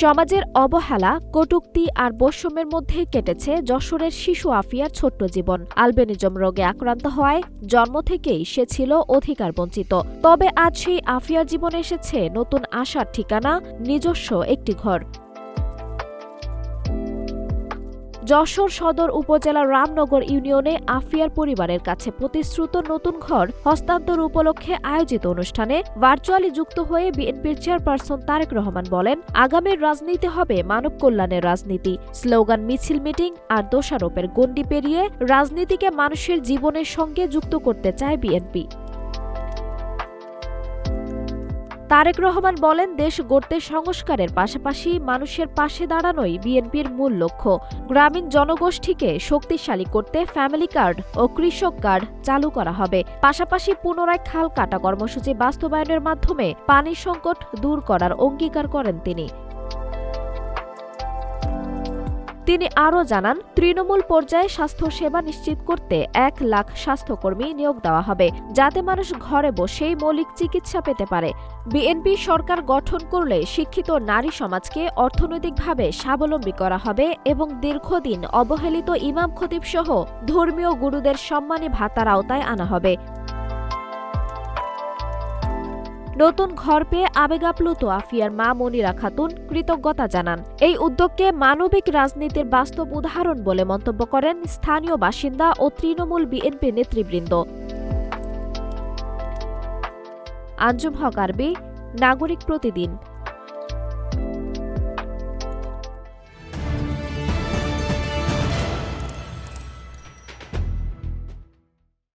সমাজের অবহেলা, কটুক্তি আর বৈষম্যের মধ্যে কেটেছে যশোরের শিশু আফিয়ার ছোট্ট জীবন। আলবেনিজম রোগে আক্রান্ত হওয়ায় জন্ম থেকেই সে ছিল অধিকার বঞ্চিত। তবে আজ সেই আফিয়ার জীবনে এসেছে নতুন আশার ঠিকানা, নিজস্ব একটি ঘর। যশোর সদর উপজেলার রামনগর ইউনিয়নে আফিয়ার পরিবারের কাছে প্রতিশ্রুত নতুন ঘর হস্তান্তর উপলক্ষে আয়োজিত অনুষ্ঠানে ভার্চুয়ালি যুক্ত হয়ে বিএনপির চেয়ারপারসন তারেক রহমান বলেন আগামীর রাজনীতি হবে মানব কল্যাণের রাজনীতি। স্লোগান, মিছিল, মিটিং আর দোষারোপের গণ্ডি পেরিয়ে রাজনীতিকে মানুষের জীবনের সঙ্গে যুক্ত করতে চায় বিএনপি। তারেক রহমান বলেন, দেশ গড়তে সংস্কারের পাশাপাশি মানুষের পাশে দাঁড়ানোই বিএনপির মূল লক্ষ্য। গ্রামীণ জনগোষ্ঠীকে শক্তিশালী করতে ফ্যামিলি কার্ড ও কৃষক কার্ড চালু করা হবে। পাশাপাশি পুনরায় খাল কাটা কর্মসূচি বাস্তবায়নের মাধ্যমে পানি সংকট দূর করার অঙ্গীকার করেন তিনি। তিনি আরও জানান, তৃণমূল পর্যায়ে স্বাস্থ্য সেবা নিশ্চিত করতে এক লাখ স্বাস্থ্যকর্মী নিয়োগ দেওয়া হবে, যাতে মানুষ ঘরে বসেই মৌলিক চিকিৎসা পেতে পারে। বিএনপি সরকার গঠন করলে শিক্ষিত নারী সমাজকে অর্থনৈতিকভাবে স্বাবলম্বী করা হবে এবং দীর্ঘদিন অবহেলিত ইমাম খতিব সহ ধর্মীয় গুরুদের সম্মানী ভাতার আওতায় আনা হবে। নতুন ঘর পেয়ে আবেগাপ্লুত আফিয়ার মা মনিরা খাতুন কৃতজ্ঞতা জানান। এই উদ্যোগকে মানবিক রাজনীতির বাস্তব উদাহরণ বলে মন্তব্য করেন স্থানীয় বাসিন্দা ও তৃণমূল বিএনপি নেতৃবৃন্দ। আঞ্জুম হক আরবি, নাগরিক প্রতিদিন।